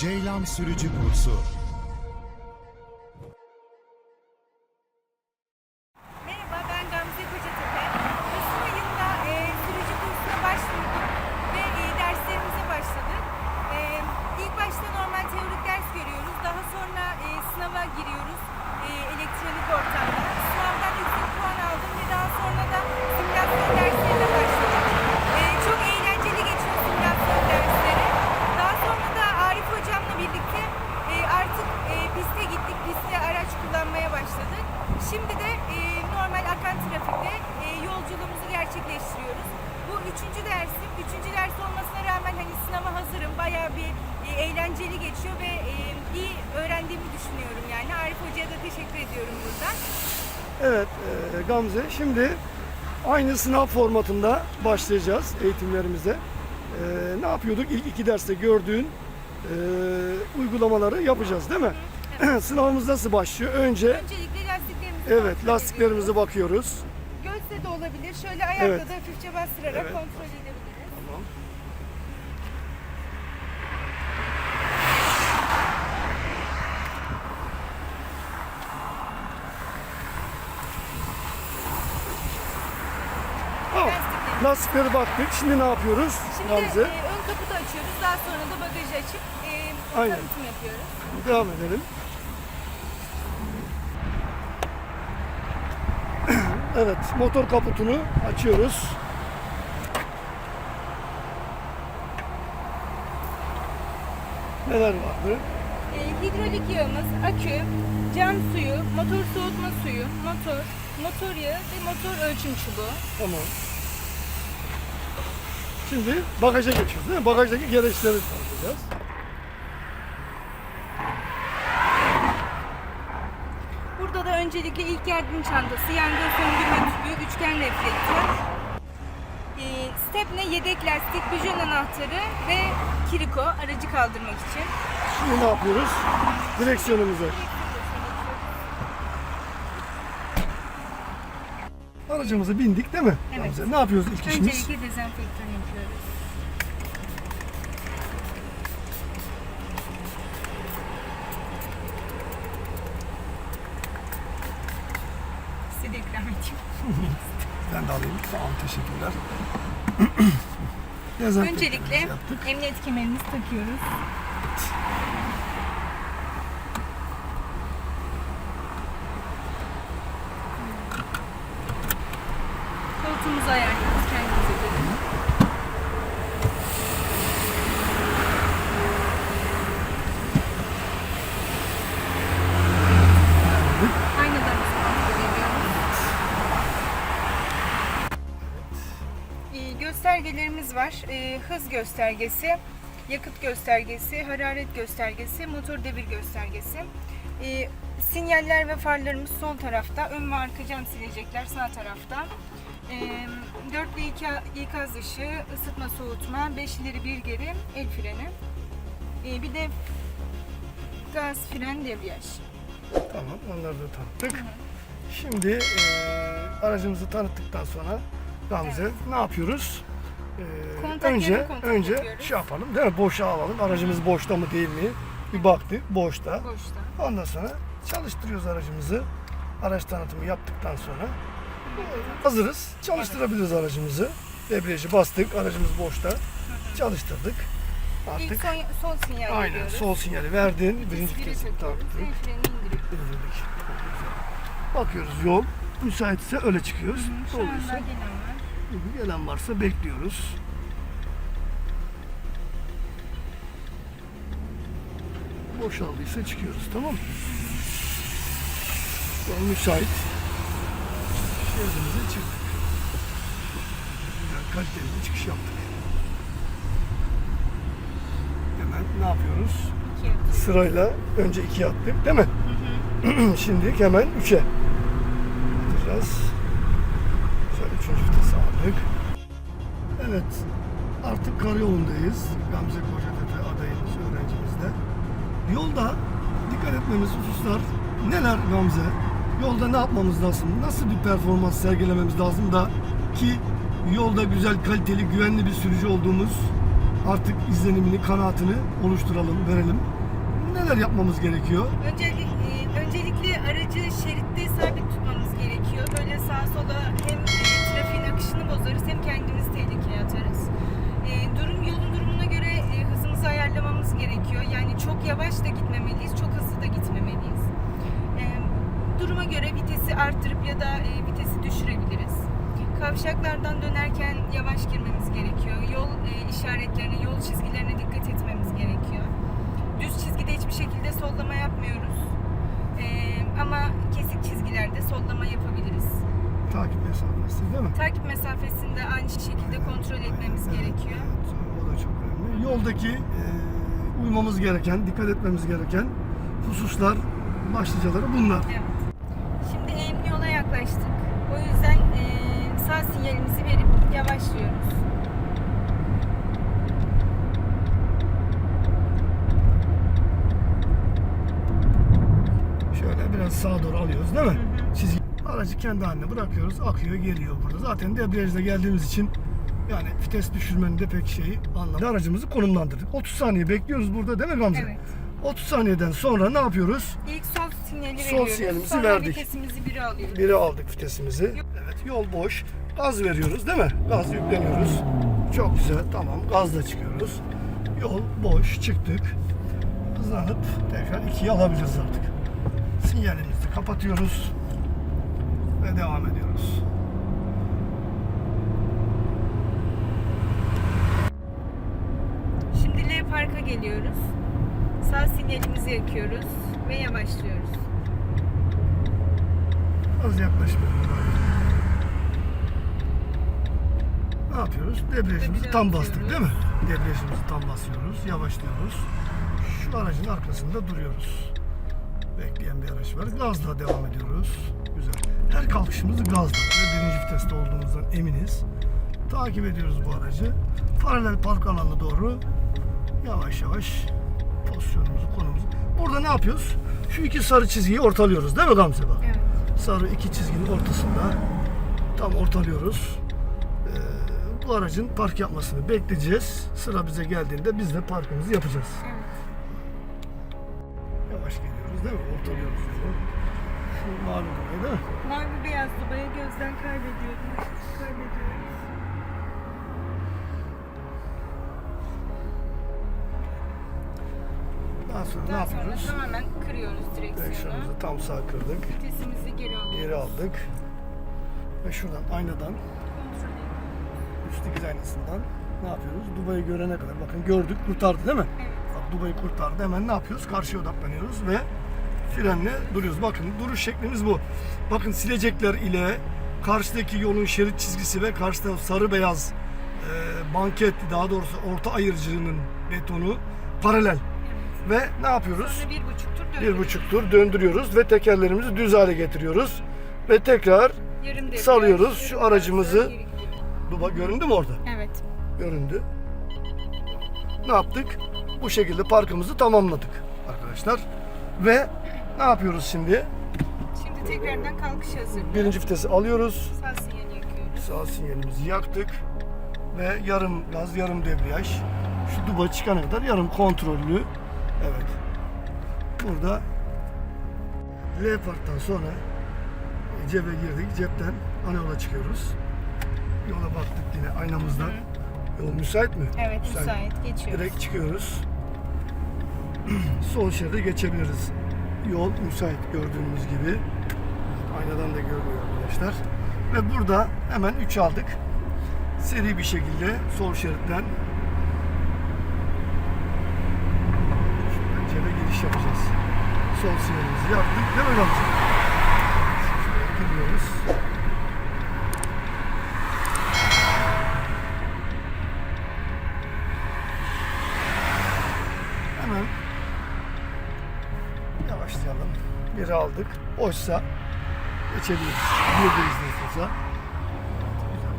Ceylan Sürücü Kursu Gamze şimdi aynı sınav formatında başlayacağız eğitimlerimize. E, ne yapıyorduk? İlk iki derste gördüğün e, uygulamaları yapacağız değil mi? Sınavımız nasıl başlıyor? Önce Öncelikle lastiklerimizi evet lastiklerimize bakıyoruz. Göğüste de olabilir. Şöyle ayakla Evet. da hafifçe bastırarak Evet. kontrol edebiliriz. Tamam. Tamam. Lastiklerimizi- Lastikleri baktık. Şimdi ne yapıyoruz Şimdi Gamze? e, ön kaputu açıyoruz. Daha sonra da bagajı açıp e, Aynen. tanıtım yapıyoruz. Devam edelim. Evet, motor kaputunu açıyoruz. Neler vardı? E, hidrolik yağımız, akü, cam suyu, motor soğutma suyu, motor, motor yağı ve motor ölçüm çubuğu. Tamam. Şimdi bagaja geçiyoruz değil mi? Bagajdaki gereçleri tanıtacağız. Burada da öncelikle ilk yardım çantası, yangın söndürme tüpü, üçgen reflektör, e, stepne yedek lastik, bijon anahtarı ve kiriko aracı kaldırmak için. Şimdi ne yapıyoruz? Direksiyonumuzu. Aracımıza bindik değil mi? Evet. Gamze? Ne yapıyoruz ilk işimiz? Öncelikle dezenfektan yapıyoruz. Size de ikram edeyim. Ben de alayım. Sağ olun, teşekkürler. Dezenfektanımızı Öncelikle yaptık. emniyet kemerimizi takıyoruz. Koltuğumuzu ayarlıyoruz kendimize göre. Aynalarımızı kontrol ediyoruz. Ee, var. Ee, hız göstergesi, yakıt göstergesi, hararet göstergesi, motor devir göstergesi. Ee, sinyaller ve farlarımız sol tarafta, ön ve arka cam silecekler sağ tarafta. Ee, 4 ve iki- ikaz ışığı, ısıtma soğutma, 5 ileri bir geri, el freni. Ee, bir de gaz, fren, debriyaj. Tamam, onları da tanıttık. Şimdi eee, aracımızı tanıttıktan sonra Gamze ne yapıyoruz? Kontakları önce önce ediyoruz. şey yapalım değil mi? Boşa alalım. Aracımız boşta mı değil mi? Bir baktık boşta. Boşta. Ondan sonra çalıştırıyoruz aracımızı. Araç tanıtımı yaptıktan sonra hazırız. Çalıştırabiliriz aracımızı. Debriyajı bastık. Aracımız boşta. Çalıştırdık. İlk Artık son, sol sinyal aynen veriyoruz. sol sinyali verdin. Birinci Birinci takıyoruz. taktık. İndirdik. Bakıyoruz yol müsaitse öyle çıkıyoruz. Şu anda gelen var. gelen varsa bekliyoruz. Boşaldıysa çıkıyoruz tamam mı? Yol müsait. Şeridimize çıktık. Kaliteli bir çıkış yaptık. Hemen ne yapıyoruz? İki sırayla önce ikiye attık değil mi? Şimdi hemen üçe atacağız. Aldık. Evet artık karayolundayız. Gamze Kocatepe adayımız öğrencimizle. Yolda dikkat etmemiz hususlar neler Gamze? Yolda ne yapmamız lazım? Nasıl bir performans sergilememiz lazım da ki yolda güzel, kaliteli, güvenli bir sürücü olduğumuz artık izlenimini, kanaatini oluşturalım, verelim. Neler yapmamız gerekiyor? Öncelikle, e, öncelikle aracı şeritte sabit tutmamız gerekiyor. Böyle sağa sola gerekiyor. Yani çok yavaş da gitmemeliyiz, çok hızlı da gitmemeliyiz. E, duruma göre vitesi arttırıp ya da e, vitesi düşürebiliriz. Kavşaklardan dönerken yavaş girmemiz gerekiyor. Yol e, işaretlerine, yol çizgilerine dikkat etmemiz gerekiyor. Düz çizgide hiçbir şekilde sollama yapmıyoruz. Ee, ama kesik çizgilerde sollama yapabiliriz. Takip mesafesi değil mi? Takip mesafesini de aynı şekilde kontrol etmemiz Evet, gerekiyor. evet, o da çok önemli. Yoldaki e, uymamız gereken, dikkat etmemiz gereken hususlar, başlıcaları bunlar. Evet. Şimdi eğimli yola yaklaştık. O yüzden e, sağ sinyalimizi verip yavaşlıyoruz. Şöyle biraz sağa doğru alıyoruz değil mi? Hı hı. Çizgi. Aracı kendi haline bırakıyoruz, akıyor, geliyor burada. Zaten debriyajla geldiğimiz için yani vites düşürmenin de pek şeyi anlamı. Aracımızı konumlandırdık. 30 saniye bekliyoruz burada değil mi Gamze? Evet. 30 saniyeden sonra ne yapıyoruz? İlk sol sinyali Sol veriyoruz. sinyalimizi Sonra verdik. vitesimizi biri alıyoruz. Biri aldık vitesimizi. Evet yol boş. Gaz veriyoruz değil mi? Gaz yükleniyoruz. Çok güzel tamam gazla çıkıyoruz. Yol boş çıktık. Hızlanıp tekrar ikiye alabiliriz artık. Sinyalimizi kapatıyoruz. Ve devam ediyoruz. Şimdi L parka geliyoruz. Sağ sinyalimizi yakıyoruz ve yavaşlıyoruz. Az yaklaşmayalım. Ne yapıyoruz? Debriyajımızı Debriyaj tam bastık değil mi? Debriyajımızı tam basıyoruz. Yavaşlıyoruz. Şu aracın arkasında duruyoruz. Bekleyen bir araç var. Gazla devam ediyoruz. Güzel. Her kalkışımız gazla ve birinci viteste olduğumuzdan eminiz. Takip ediyoruz bu aracı. Paralel park alanına doğru yavaş yavaş pozisyonumuzu, konumuzu. Burada ne yapıyoruz? Şu iki sarı çizgiyi ortalıyoruz değil mi Gamze bak? Evet. sarı iki çizginin ortasında tam ortalıyoruz. Ee, bu aracın park yapmasını bekleyeceğiz. Sıra bize geldiğinde biz de parkımızı yapacağız. Evet. Yavaş geliyoruz değil mi? Ortalıyoruz yolu. Şu mavi mi? Mavi beyaz dubayı gözden kaybediyoruz. Kaybediyoruz. Daha sonra ne Daha sonra yapıyoruz? tamamen kırıyoruz direksiyonu. Tam sağ kırdık. Vitesimizi geri alıyoruz. Geri aldık. Ve şuradan aynadan Kontrol ediyoruz. üst dikiz aynasından ne yapıyoruz? Dubai'yi görene kadar bakın gördük kurtardı değil mi? Evet. Bak Dubai'yi kurtardı. Hemen ne yapıyoruz? Karşıya odaklanıyoruz ve frenle duruyoruz. Bakın duruş şeklimiz bu. Bakın silecekler ile karşıdaki yolun şerit çizgisi ve karşıda sarı beyaz e, banket daha doğrusu orta ayırıcının betonu paralel. Ve ne yapıyoruz? Sonra bir buçuk tur Bir dönüyoruz. buçuk tur döndürüyoruz ve tekerlerimizi düz hale getiriyoruz. Ve tekrar Yarım salıyoruz. Şu yarım aracımızı- geri gidiyor. Duba göründü mü orada? Evet. göründü. Ne yaptık? Bu şekilde parkımızı tamamladık arkadaşlar. Ve ne yapıyoruz şimdi? Şimdi tekrardan kalkış hazır. Birinci vitesi alıyoruz. Sağ sinyali yakıyoruz. Sağ sinyalimizi yaktık. Ve yarım gaz, yarım debriyaj. Şu duba çıkana kadar yarım kontrollü. Evet. Burada L parktan sonra cebe girdik. Cepten ana yola çıkıyoruz. Yola baktık yine aynamızdan. Yol müsait mi? Evet müsait. Geçiyoruz. Direkt çıkıyoruz. Sol şeride geçebiliriz. Yol müsait gördüğünüz gibi. Aynadan da görünüyor arkadaşlar. Ve burada hemen 3 aldık. Seri bir şekilde sol şeritten Şuradan cebe giriş yapacağız. Sol sinyalimizi yaptık. Gamze? Şuraya giriyoruz. Hemen yavaşlayalım. Biri aldık. Boşsa geçebiliriz. Girdiğimiz nüfusa.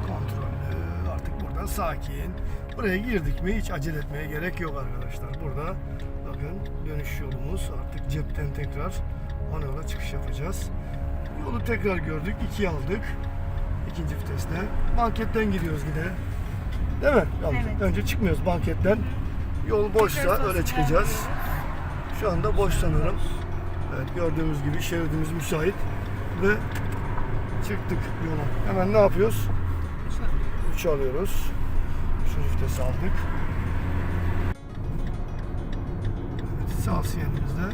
Kontrollü. Artık buradan sakin. Buraya girdik mi hiç acele etmeye gerek yok arkadaşlar. Burada bakın dönüş yolumuz. Artık cepten tekrar ana yola çıkış yapacağız. Yolu tekrar gördük. ikiye aldık. İkinci viteste. Banketten gidiyoruz yine. Değil mi? Gamze? Evet. Önce çıkmıyoruz banketten. Yol boşsa Tekrar öyle sosyal çıkacağız. Şu anda boş sanırım. Evet gördüğümüz gibi şeridimiz müsait ve çıktık yola. Hemen ne yapıyoruz? Üçü alıyoruz. Üçüncü vitesi aldık. Sinyalımızda.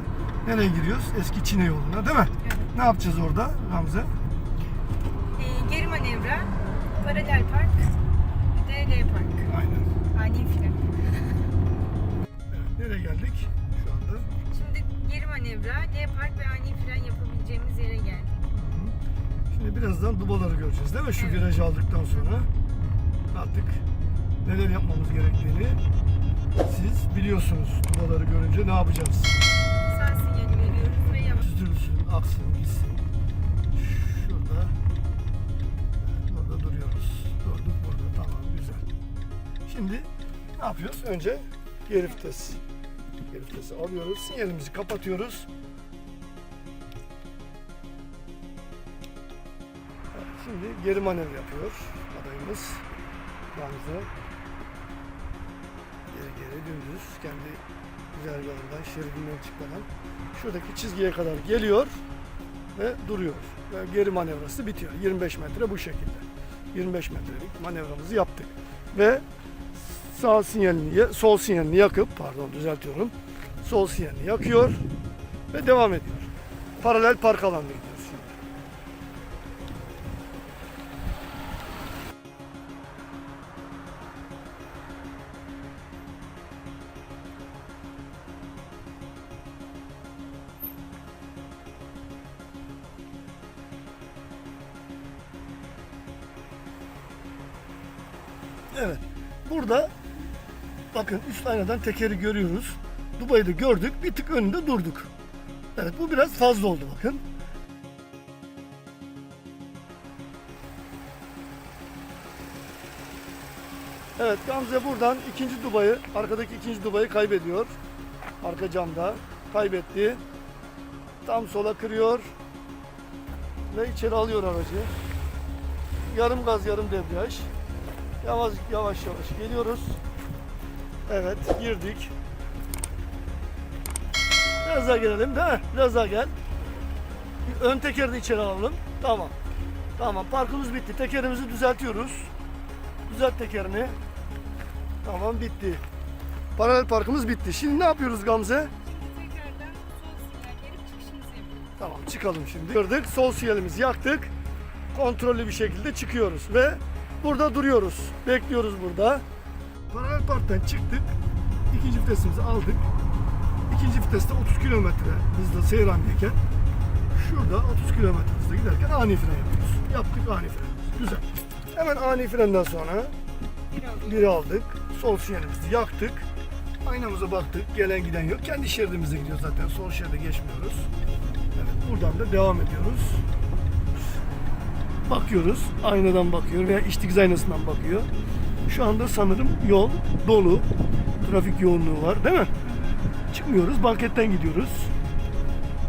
Nereye giriyoruz? Eski Çin'e yoluna değil mi? Evet. Ne yapacağız orada Gamze? Ee, geri manevra, paralel park, bir de L park. Aynen. Ani fren. Evet, nereye geldik şu anda? Şimdi geri manevra, L park ve ani fren yapabileceğimiz yere geldik. Şimdi birazdan dubaları göreceğiz değil mi? Şu Evet. virajı aldıktan sonra artık neler yapmamız gerektiğini siz biliyorsunuz. Dubaları görünce ne yapacağız? Sağ sinyali veriyoruz ve yavaş. Düzülsün, aksın, gitsin. Şurada. Orada duruyoruz. Durduk burada. Tamam, güzel. Şimdi ne yapıyoruz? Önce geri vites. Geri vitesi alıyoruz. Sinyalimizi kapatıyoruz. Evet, Şimdi geri manevra yapıyor adayımız. Gamze. Geri dümdüz kendi güzergahından, şeridinden çıkmadan şuradaki çizgiye kadar geliyor ve duruyor. Ve geri manevrası bitiyor. 25 metre bu şekilde. 25 metrelik manevramızı yaptık. Ve sağ sinyalini, sol sinyalini yakıp, pardon düzeltiyorum. Sol sinyalini yakıyor ve devam ediyor. Paralel park alanına Evet. Burada bakın üst aynadan tekeri görüyoruz. Dubai'yi de gördük. Bir tık önünde durduk. Evet bu biraz fazla oldu bakın. Evet Gamze buradan ikinci Dubai'yi, arkadaki ikinci Dubai'yi kaybediyor. Arka camda kaybetti. Tam sola kırıyor. Ve içeri alıyor aracı. Yarım gaz yarım debriyaj. Yavaş yavaş yavaş geliyoruz. Evet girdik. Biraz daha gelelim değil mi? Biraz daha gel. Bir Ön tekeri de içeri alalım. Tamam. Tamam parkımız bitti. Tekerimizi düzeltiyoruz. Düzelt tekerini. Tamam bitti. Paralel parkımız bitti. Şimdi ne yapıyoruz Gamze? Tamam çıkalım şimdi. Kırdık. Sol sinyalimizi yaktık. Kontrollü bir şekilde çıkıyoruz ve burada duruyoruz. Bekliyoruz burada. Paralel parktan çıktık. İkinci vitesimizi aldık. İkinci viteste 30 kilometre hızla seyir halindeyken şurada 30 kilometre hızla giderken ani fren yapıyoruz. Yaptık ani fren. Güzel. Hemen ani frenden sonra Bir aldık. Sol sinyalimizi yaktık. Aynamıza baktık. Gelen giden yok. Kendi şeridimize gidiyor zaten. Sol şeride geçmiyoruz. Evet, buradan da devam ediyoruz. Bakıyoruz. Aynadan bakıyor veya iç dikiz aynasından bakıyor. Şu anda sanırım yol dolu. Trafik yoğunluğu var değil mi? Çıkmıyoruz. Banketten gidiyoruz.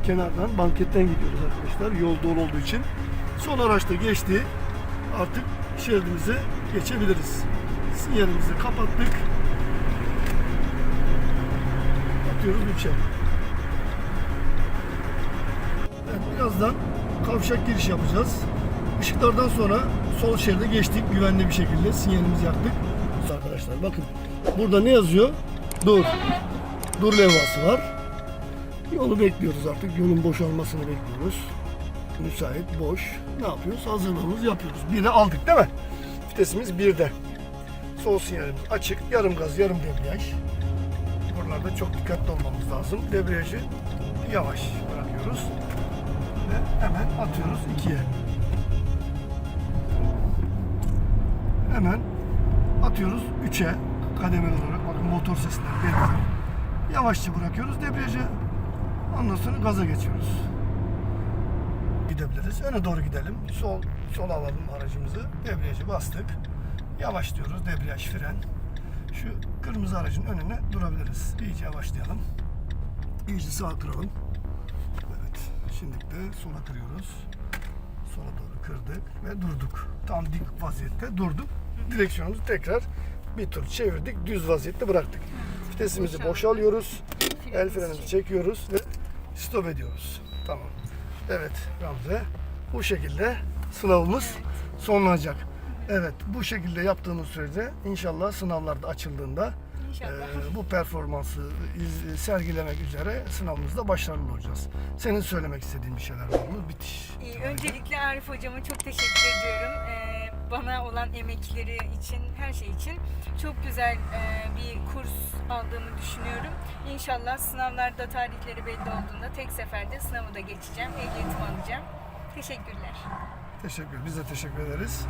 Kenardan banketten gidiyoruz arkadaşlar. Yol dolu olduğu için. Son araçta geçti. Artık şeridimize geçebiliriz. Sinyalimizi kapattık. Atıyoruz 3'e. Evet, birazdan kavşak giriş yapacağız. Işıklardan sonra sol şeride geçtik güvenli bir şekilde sinyalimizi yaktık. Arkadaşlar bakın burada ne yazıyor? Dur. Dur levhası var. Yolu bekliyoruz artık. Yolun boşalmasını bekliyoruz. Müsait, boş. Ne yapıyoruz? Hazırlığımızı yapıyoruz. Biri aldık değil mi? Vitesimiz birde. Sol sinyalimiz açık. Yarım gaz, yarım debriyaj. Buralarda çok dikkatli olmamız lazım. Debriyajı yavaş bırakıyoruz. Ve hemen atıyoruz ikiye. Hemen atıyoruz 3'e kademeli olarak. Bakın motor sesinden geliyor. Yavaşça bırakıyoruz debriyajı. Ondan sonra gaza geçiyoruz. Gidebiliriz. Öne doğru gidelim. Sol sol alalım aracımızı. Debriyajı bastık. Yavaşlıyoruz. Debriyaj, fren. Şu kırmızı aracın önüne durabiliriz. İyice yavaşlayalım. İyice sağa kıralım. Evet. Şimdi de sola kırıyoruz. Sola doğru kırdık ve durduk. Tam dik vaziyette durduk. Direksiyonumuzu tekrar bir tur çevirdik, düz vaziyette bıraktık. Vitesimizi boşalıyoruz, el Frenimizi frenimizi çek- çekiyoruz ve stop ediyoruz. Tamam. Evet Gamze. Bu şekilde sınavımız sonlanacak. Evet bu şekilde yaptığımız sürece inşallah sınavlarda açıldığında e, bu performansı iz- sergilemek üzere sınavımızda başarılı olacağız. Senin söylemek istediğin bir şeyler var mı? Bitiş. İyi, öncelikle Arif hocama çok teşekkür ediyorum. Ee, bana olan emekleri için, her şey için çok güzel e, bir kurs aldığımı düşünüyorum. İnşallah sınavlarda tarihleri belli olduğunda tek seferde sınavı da geçeceğim, ehliyetimi alacağım. Teşekkürler. Teşekkür. Biz de teşekkür ederiz.